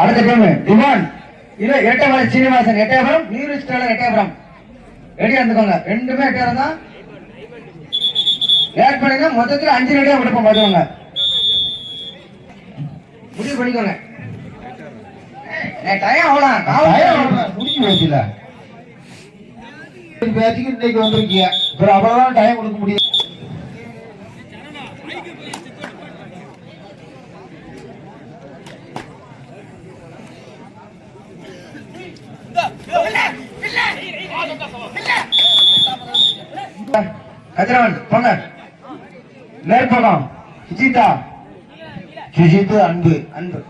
அடுத்த team demon இல்ல எட்டமலை சீனிவாசன் எட்டயபுரம் நீரு ஸ்டாலர் எட்டயபுரம் ரெடியா இருந்துக்கோங்க. ரெண்டுமே எட்டயபுரம் தான். லேட் பண்ணுங்க மொத்தத்துல அஞ்சு ரெடியா விடுப்போம் பார்த்துக்கோங்க. முடிவு பண்ணிக்கோங்க. டயம் அவ்வளோ முடிஞ்சு போச்சுல. பேச்சுக்கு இன்னைக்கு வந்திருக்கீங்க. அப்புறம் அவ்வளவுதான் டைம் கொடுக்க முடியும் கதிரவன் போங்க. மேற்பகம் சுஜிதா. சுஜித்து அன்பு அன்பு.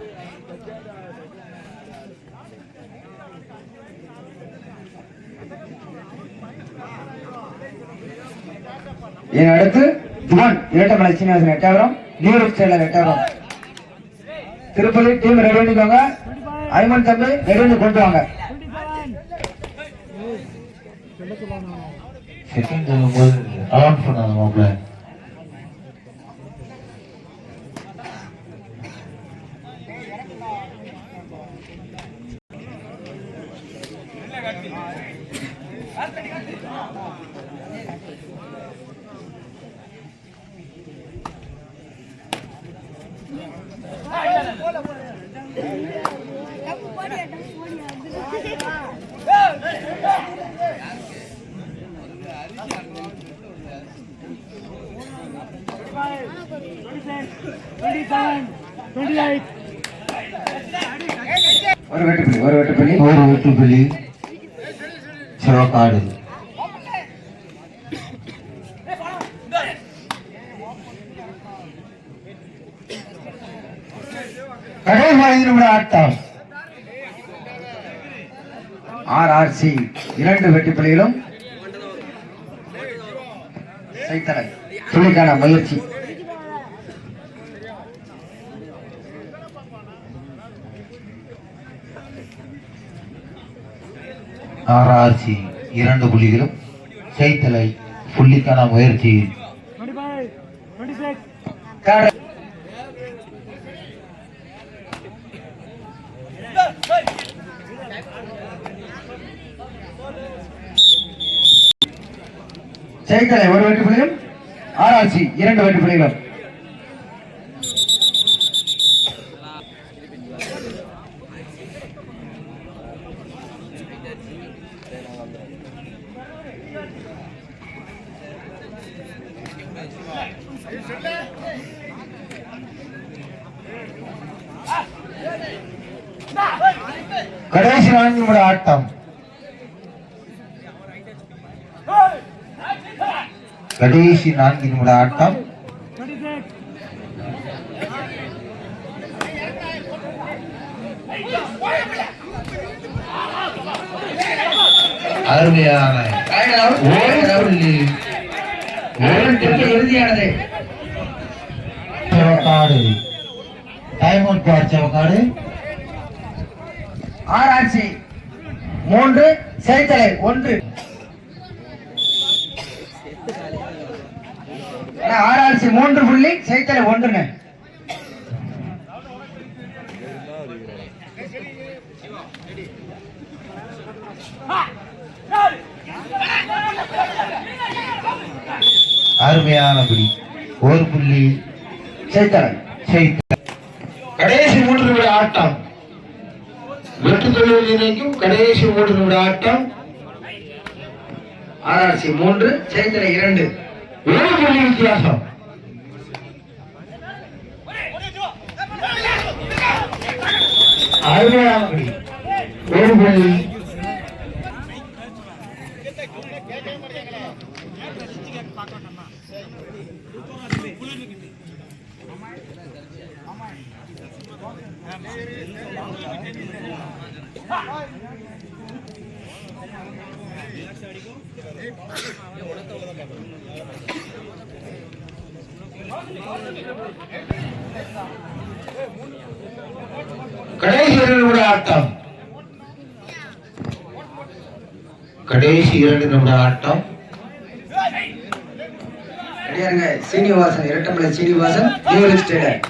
என் அடுத்து துவன் இரட்டமலை சீனிவாசன் எட்டாயிரம் நியூரல் ஸ்டைலர் எட்டாயிரம் திருப்பதி டீம் ரெடி பண்ணிக்கோங்க. ஐமன் தம்பி ரெடி பண்ணி கொண்டு வாங்க. செகண்ட் சொல்லும்போது அலௌன்ஸ் பண்ணாத மாப்பிள்ள ஒரு வெட்டுப்புள்ளி ஒரு வெட்டுப்புள்ளி ஒரு வெட்டுப்புள்ளி சிவக்காடு கடைசி ஐந்து நிமிட ஆட்டம் ஆர்ஆர்சி இரண்டு வெட்டுப்புள்ளிகளும் சைத்தலை துளிக்கான முயற்சி. ஆர்ஆர்சி இரண்டு புள்ளிகளும் செய்தலை புள்ளிக்கான முயற்சி. செய்தலை ஒரு வெட்டு புள்ளியும் ஆராய்ச்சி இரண்டு வெட்டு புள்ளிகளும் கடைசி நான்கு ஆட்டம். கடைசி நான்கு நிமிட ஆட்டம். அருமையான இறுதியானது சிவக்காடு டைம் அவுட் பார் சிவக்காடு ஆராய்ச்சி. மூன்று செய்தலை ஒன்று. ஆர்ஆர்சி மூன்று புள்ளி செய்தலை ஒன்றுங்க. அருமையான புள்ளி. ஒரு புள்ளி செய்தலை செய்த கடைசி மூன்று நிமிட ஆட்டம். வெட்டு தொழில் இணைக்கும் கடைசி மூன்று நிமிட ஆட்டம். ஆராய்ச்சி மூன்று செய்தலை இரண்டு. ஒரு புள்ளி வித்தியாசம் அருமையான புள்ளி ஒரு புள்ளி கடைசி இரண்டு நிமிட ஆட்டம் கடைசி இரண்டு நிமிட ஆட்டம் Srinivasan Irattamalai Srinivasan new star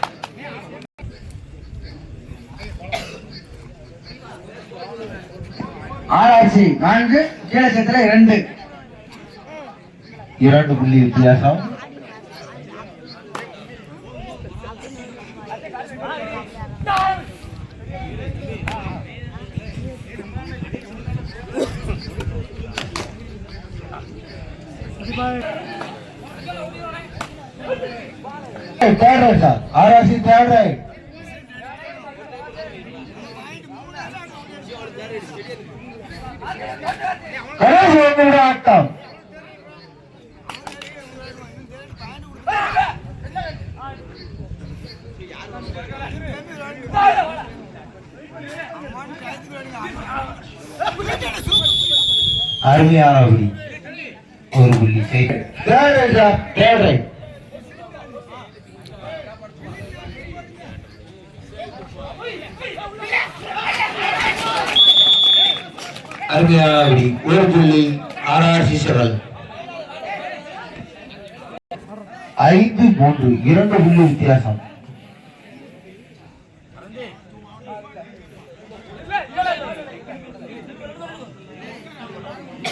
RRC நான்கு கீழச்சத்திர இரண்டு. இரண்டு புள்ளி வித்தியாசம். Third right sir. RRC third right கடைசி ஒரு நிமிட ஆட்டம் அருமையான ஒரு புள்ளி third right sir third right ஐந்து மூன்று இரண்டு புள்ளி வித்தியாசம்.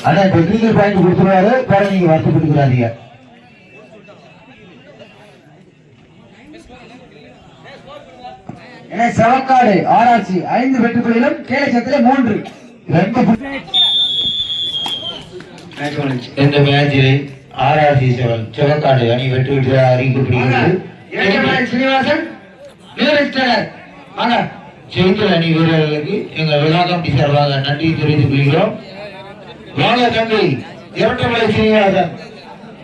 ஆனா டெக்னிக்கல் பாயிண்ட் கொடுத்துருவாரு வேற நீங்க வருத்தப்பட்டுக்கிறாதீங்க செவக்காடு ஐந்து வெற்றி புள்ளிகளும் மூன்று. ரெண்டு இந்த மேட்சில் ஆர்ஆர்சி செவல் சிவக்காடு அணி வெற்றி பெற்றதாக அறிவிக்கப்படுகிறது. சீனிவாசன் செவிக்கல் அணி வீரர்களுக்கு எங்கள் விழா கமிட்டி சார்பாக நன்றி தெரிவித்துக் கொள்கிறோம். வாங்க தம்பி இரட்டமலை சீனிவாசன்.